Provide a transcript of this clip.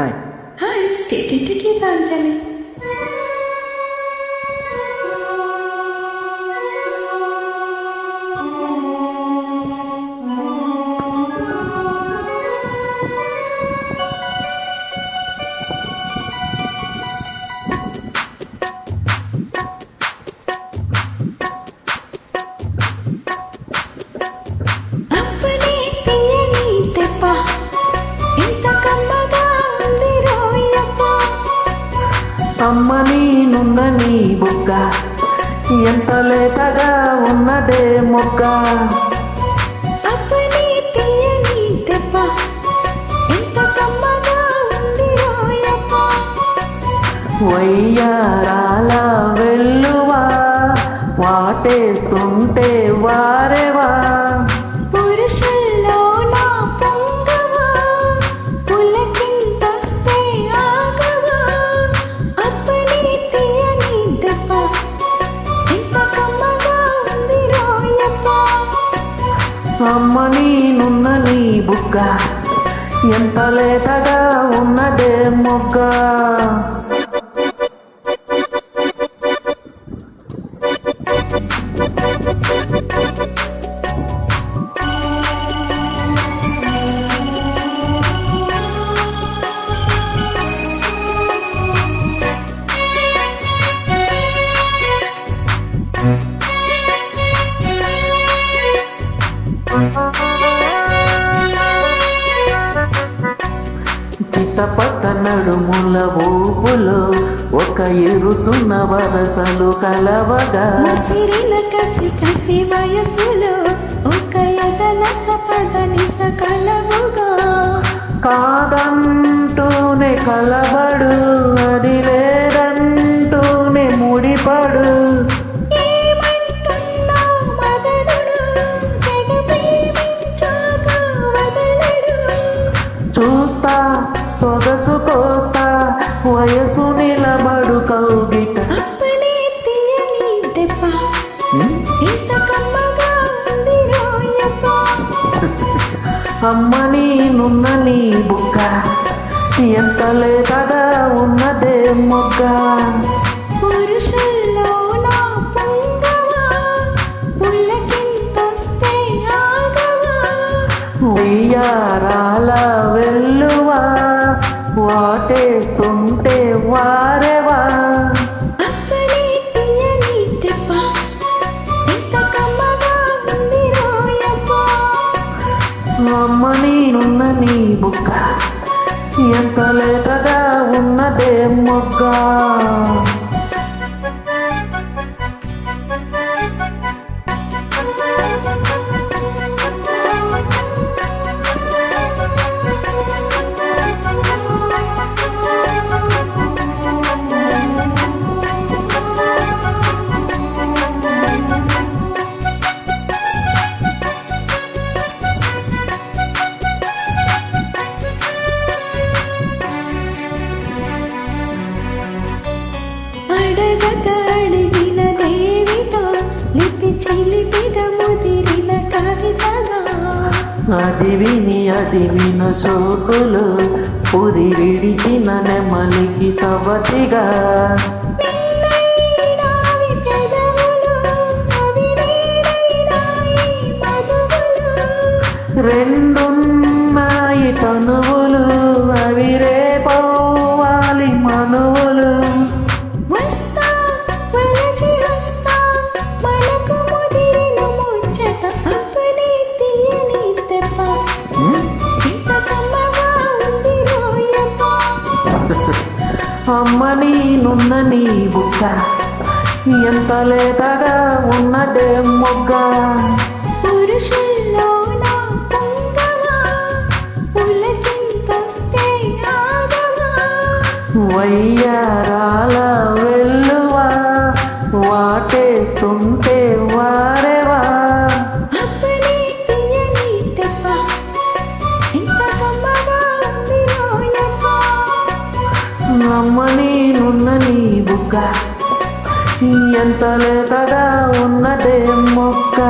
Hi. Hi, stating together, Anjali. అమ్మ నీనున్న నీ బుక్క ఎంత లేతగా ఉన్నదే మొక్క వయ్యారాల వెల్లువా వాటేస్తుంటే వారేవా? అమ్మ నీనున్న నీ బుక్క ఎంత లేతగా ఉన్నదే మొగ్గ. చిత్తపట్ట నడుముల ఊపులో ఒక ఇరుసున్న వరసలు కలవగా. ముసిరిన కసి కసి వయసులో ఒక ఎదల సపదని సకలవుగా కాదంటూనే కలబడు అమ్మ నీనున్న నీ బుక్క ఎంత లేతగా ఉన్నదే మొక్క పురుషుల్లో నా పొంగవా పుల్లకింతొస్తే ఆగవా. ఉయ్యారాల వెల్లువా వాటేస్తుంటే వారెవా బుక్క ఎంత లేతగా ఉన్నదే మొగ్గ అది విని అది విన సోకులు పురి విడిచిన నెమలికి సవతిగా. రెండున్నాయి తనువులు అమ్మ నీనున్న నీ బుక్క ఎంత లేతగా ఉన్నదే మొగ్గ. పురుషుల్లో వయ్యారాల వెల్లువా వాటేస్తుంటే అమ్మ నేనున్న నీ బుక్క ఎంత లేతగా ఉన్నదే మొక్క.